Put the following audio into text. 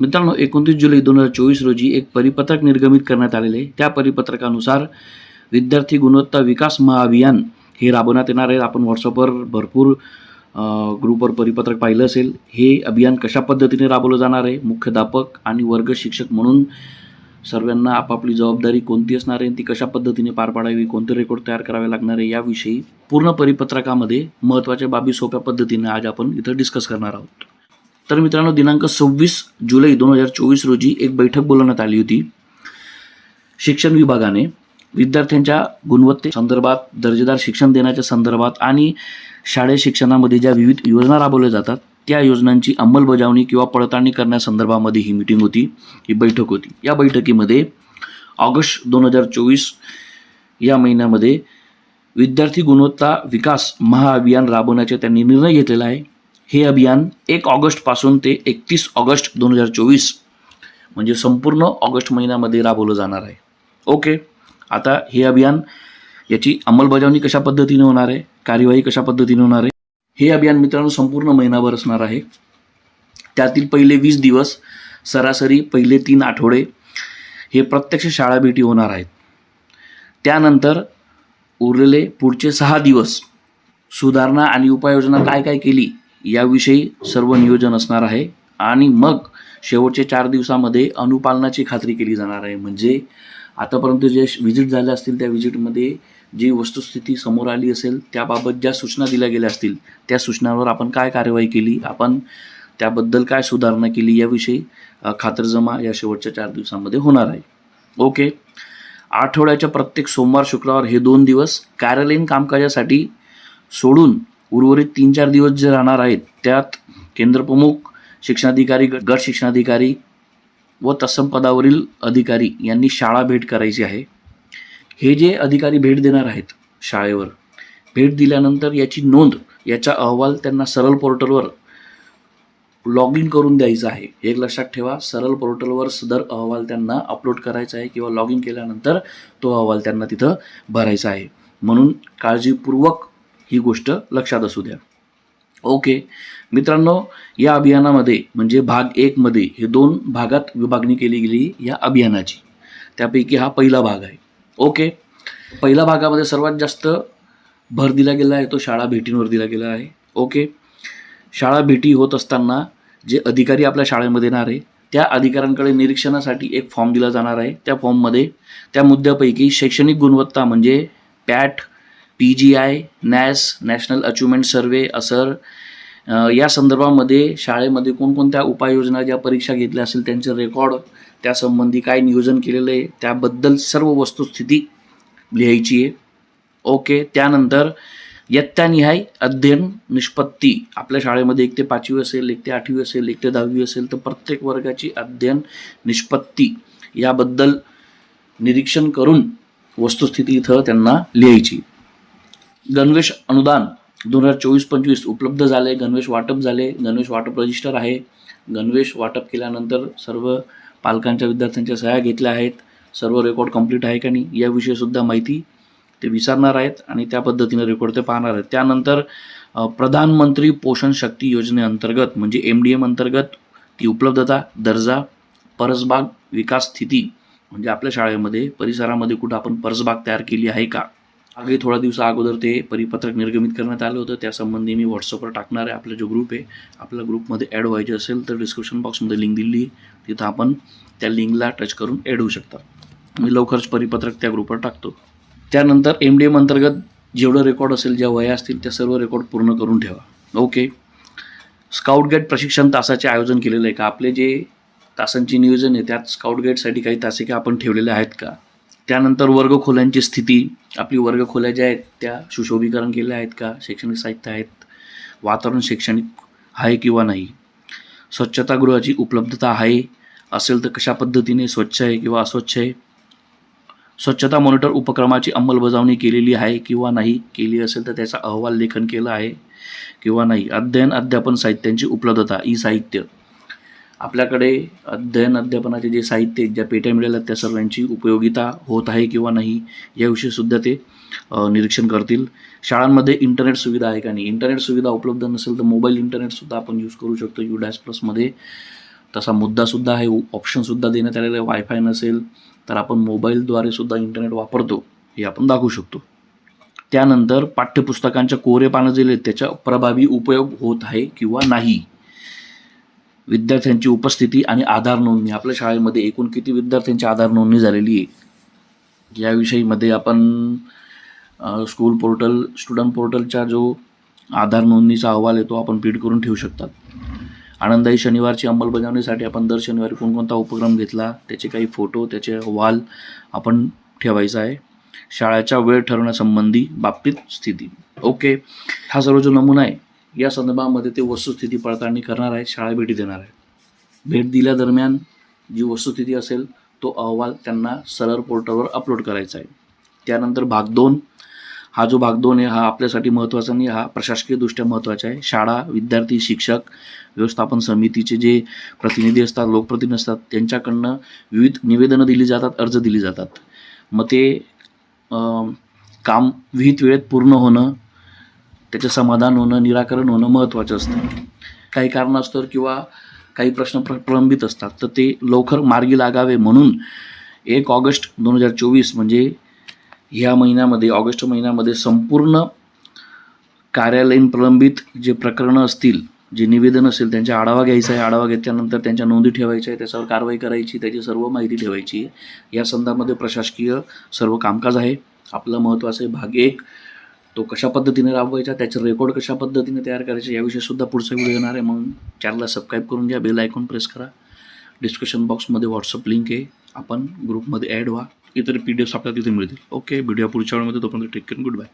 मित्रांनो एकोणतीस जुलै दोन हजार चोवीस रोजी एक परिपत्रक निर्गमित करण्यात आलेले. आहे. त्या परिपत्रकानुसार विद्यार्थी गुणवत्ता विकास महाअभियान हे राबवण्यात येणार आहे. आपण व्हॉट्सअपवर भरपूर ग्रुपवर परिपत्रक पाहिलं असेल. हे अभियान कशा पद्धतीने राबवलं जाणार आहे? मुख्याध्यापक आणि वर्ग शिक्षक म्हणून सर्वांना आपापली जबाबदारी कोणती असणार आहे? ती कशा पद्धतीने पार पाडावी? कोणते रेकॉर्ड तयार करावे लागणार आहे? याविषयी पूर्ण परिपत्रकामध्ये महत्त्वाच्या बाबी सोप्या पद्धतीने आज आपण इथं डिस्कस करणार आहोत. तर मित्रांनो दिनांक सव्वीस जुलै दोन हजार चोवीस रोजी एक बैठक बोलवण्यात आली होती. शिक्षण विभागाने विद्यार्थ्यांच्या गुणवत्ते संदर्भात दर्जेदार शिक्षण देण्याच्या संदर्भात आणि शालेय शिक्षणामध्ये ज्या विविध योजना राबवल्या जातात त्या योजनांची अंमलबजावणी किंवा पडताळणी करण्यासंदर्भामध्ये ही मीटिंग होती ही बैठक होती. या बैठकीमध्ये ऑगस्ट दोन हजार चोवीस या महिन्यामध्ये विद्यार्थी गुणवत्ता विकास महाअभियान राबवण्याचे त्यांनी निर्णय घेतलेला आहे. हे अभियान एक ऑगस्टपासून ते एकतीस ऑगस्ट दोन हजार चोवीस म्हणजे संपूर्ण ऑगस्ट महिन्यामध्ये राबवलं जाणार आहे. ओके आता हे अभियान याची अंमलबजावणी कशा पद्धतीने होणार आहे कार्यवाही कशा पद्धतीने होणार आहे हे अभियान मित्रांनो संपूर्ण महिनाभर असणार आहे. त्यातील पहिले वीस दिवस सरासरी पहिले तीन आठवडे हे प्रत्यक्ष शाळा भेटी होणार आहेत. त्यानंतर उरलेले पुढचे सहा दिवस सुधारणा आणि उपाययोजना काय काय केली याविषयी सर्व नियोजन असणार आहे. आणि मग शेवटचे चार दिवसामध्ये अनुपालनाची खात्री केली जाणार आहे. म्हणजे आतापर्यंत जे व्हिजिट झाल्या असतील त्या व्हिजिटमध्ये जी वस्तुस्थिती समोर आली असेल त्याबाबत ज्या सूचना दिल्या गेल्या असतील त्या सूचनांवर आपण काय कार्यवाही केली आपण त्याबद्दल काय सुधारणा केली याविषयी खात्रजमा खातरजमा या शेवटच्या चार दिवसामध्ये होणार आहे. ओके. आठवड्याच्या प्रत्येक सोमवार शुक्रवार हे दोन दिवस कार्यालयीन कामकाजासाठी सोडून उर्वरित तीन चार दिवस जे राहणार आहेत त्यात केंद्रप्रमुख शिक्षणाधिकारी ग- गट शिक्षणाधिकारी व तत्सम पदावरील अधिकारी यांनी शाळा भेट करायची आहे. हे जे अधिकारी भेट देणार आहेत शाळेवर भेट दिल्यानंतर याची नोंद याचा अहवाल त्यांना सरळ पोर्टलवर लॉग इन करून द्यायचं आहे. एक लक्षात ठेवा सरळ पोर्टलवर सदर अहवाल त्यांना अपलोड करायचा आहे किंवा लॉग इन केल्यानंतर तो अहवाल त्यांना तिथं भरायचा आहे. म्हणून काळजीपूर्वक ही गोष्ट लक्षात असू द्या. ओके. मित्रांनो या अभियानामध्ये म्हणजे भाग एकमध्ये हे दोन भागात विभागणी केली गेली या अभियानाची. त्यापैकी हा पहिला भाग आहे. ओके. पहिल्या भागामध्ये सर्वात जास्त भर दिला गेला आहे तो शाळा भेटींवर दिला गेला आहे. ओके. शाळा भेटी होत असताना जे अधिकारी आपल्या शाळेमध्ये येणार आहे त्या अधिकाऱ्यांकडे निरीक्षणासाठी एक फॉर्म दिला जाणार आहे. त्या फॉर्ममध्ये त्या मुद्द्यापैकी शैक्षणिक गुणवत्ता म्हणजे PAT P G I NAS national achievement survey ASER या संदर्भामध्ये शाळेमध्ये कोणकोणत्या उपाययोजना ज्या परीक्षा घेतल्या असेल त्यांचे रेकॉर्ड त्यासंबंधी काय नियोजन केलेलं आहे त्याबद्दल सर्व वस्तुस्थिती लिहायची आहे. ओके त्यानंतर इयत्तानिहाय अध्ययन निष्पत्ती. आपल्या शाळेमध्ये एक ते पाचवी असेल एक ते आठवी असेल एक ते दहावी असेल तर प्रत्येक वर्गाची अध्ययन निष्पत्ती. याबद्दल निरीक्षण करून वस्तुस्थिती इथं त्यांना लिहायची. गणवेश अनुदान दोन हजार चोवीस पंचवीस उपलब्ध झाले गणवेश वाटप झाले. गणवेश वाटप रजिस्टर आहे. गणवेश वाटप केल्यानंतर सर्व पालकांच्या विद्यार्थ्यांच्या सह्या घेतल्या आहेत. सर्व रेकॉर्ड कंप्लीट आहे का नाही याविषयीसुद्धा माहिती ते विचारणार आहेत आणि त्या पद्धतीने रेकॉर्ड ते पाहणार आहेत. त्यानंतर प्रधानमंत्री पोषण शक्ती योजनेअंतर्गत म्हणजे एम डी एम अंतर्गत ती उपलब्धता दर्जा परसबाग विकास स्थिती म्हणजे आपल्या शाळेमध्ये परिसरामध्ये कुठं आपण परसबाग तयार केली आहे का? आगे थोडा दिवसा अगोदर ते परिपत्रक निर्गमित करण्यात आलं होतं. त्यासंबंधी मी व्हॉट्सअपवर टाकणार आहे. आपला जो ग्रुप आहे आपल्या ग्रुपमध्ये ॲड व्हायचे असेल तर डिस्क्रिप्शन बॉक्समध्ये लिंक दिली. तिथं आपण त्या लिंकला टच करून ॲड होऊ शकता. मी लवकरच परिपत्रक त्या ग्रुपवर टाकतो. त्यानंतर एम डी एम अंतर्गत जेवढं रेकॉर्ड असेल ज्या वया असतील त्या सर्व रेकॉर्ड पूर्ण करून ठेवा. ओके स्काउट गाईड प्रशिक्षण तासाचे आयोजन केलेलं आहे का? आपले जे तासांचे नियोजन आहे त्यात स्काउट गाईडसाठी काही तासिका आपण ठेवलेल्या आहेत का? त्यानंतर वर्गखोल्यांची स्थिती. आपली वर्गखोल्या ज्या आहेत त्या सुशोभीकरण केल्या आहेत का? शैक्षणिक साहित्य आहेत. वातावरण शैक्षणिक आहे किंवा नाही? स्वच्छतागृहाची उपलब्धता आहे. असेल तर कशा पद्धतीने स्वच्छ आहे किंवा अस्वच्छ आहे? स्वच्छता मॉनिटर उपक्रमाची अंमलबजावणी केलेली आहे किंवा नाही? केली असेल तर त्याचा अहवाल लेखन केला आहे किंवा नाही? अध्ययन अध्यापन साहित्यांची उपलब्धता ई साहित्य आपल्याकडे अध्ययन अध्यापनाचे जे साहित्य ज्या पेट्या मिळाल्या त्या सर्वांची उपयोगिता होत आहे किंवा नाही याविषयीसुद्धा ते निरीक्षण करतील. शाळांमध्ये इंटरनेट सुविधा आहे का नाही? इंटरनेट सुविधा उपलब्ध नसेल तर मोबाईल इंटरनेटसुद्धा आपण यूज करू शकतो. यू डॅश प्लसमध्ये तसा मुद्दासुद्धा आहे. ऑप्शनसुद्धा देण्यात आलेला आहे. वायफाय नसेल तर आपण मोबाईलद्वारे सुद्धा इंटरनेट वापरतो हे आपण दाखवू शकतो. त्यानंतर पाठ्यपुस्तकांच्या कोरे पानं जे आहेत त्याचा प्रभावी उपयोग होत आहे किंवा नाही? विद्यार्थ्यांची उपस्थिती आणि आधार नोंदणी. आपल्या शाळेमध्ये एकूण किती विद्यार्थ्यांची आधार नोंदणी झालेली आहे? याविषयीमध्ये आपण स्कूल पोर्टल स्टुडंट पोर्टलचा जो आधार नोंदणीचा अहवाल आहे तो आपण पीड करून ठेवू शकतात. आनंदाई शनिवारची अंमलबजावणीसाठी आपण दर शनिवारी कोणकोणता उपक्रम घेतला त्याचे काही फोटो त्याचे अहवाल आपण ठेवायचा आहे. शाळेच्या वेळ ठरवण्यासंबंधी बाबतीत स्थिती. ओके हा सर्व जो नमुना आहे या संदर्भामध्ये ते वस्तुस्थिती पडताळणी करणार आहे शाळा भेटी देणार आहे भेट दिल्यादरम्यान जी वस्तुस्थिती असेल तो अहवाल त्यांना सरळ पोर्टलवर अपलोड करायचा आहे. त्यानंतर भाग दोन हा जो भाग दोन आहे हा आपल्यासाठी महत्त्वाचा नाही हा प्रशासकीयदृष्ट्या महत्त्वाचा आहे. शाळा विद्यार्थी शिक्षक व्यवस्थापन समितीचे जे प्रतिनिधी असतात लोकप्रतिनिधी असतात त्यांच्याकडनं विविध निवेदनं दिली जातात अर्ज दिली जातात. मग ते काम विहित वेळेत पूर्ण होणं त्याचं समाधान होणं निराकरण होणं महत्त्वाचं असतं. काही कारणास्तव किंवा काही प्रश्न प्र प्रलंबित असतात तर ते लवकर मार्गी लागावे म्हणून एक ऑगस्ट दोन हजार चोवीस म्हणजे ह्या महिन्यामध्ये ऑगस्ट महिन्यामध्ये संपूर्ण कार्यालयीन प्रलंबित जे प्रकरणं असतील जे निवेदन असेल त्यांचा आढावा घ्यायचा आहे. आढावा घेतल्यानंतर त्यांच्या नोंदी ठेवायच्या आहे त्याच्यावर कारवाई करायची त्याची सर्व माहिती ठेवायची आहे. या संदर्भामध्ये प्रशासकीय सर्व कामकाज आहे. आपलं महत्त्वाचं आहे भाग एक तो कशा पद्धतीने राबवायचा त्याचे रेकॉर्ड कशा पद्धतीने तयार करायचे याविषयी सुद्धा पुढचा व्हिडिओ येणार आहे. म्हणून चॅनलला सबस्क्राईब करून घ्या बेल आयकॉन प्रेस करा. डिस्क्रिप्शन बॉक्समध्ये व्हॉट्सअप लिंक आहे. आपण ग्रुपमध्ये ॲड व्हा. इतर पी डी एफ्स आपल्याला तिथे मिळतील. ओके व्हिडिओ पुढच्या वेळेमध्ये तोपर्यंत टेक केअर गुड बाय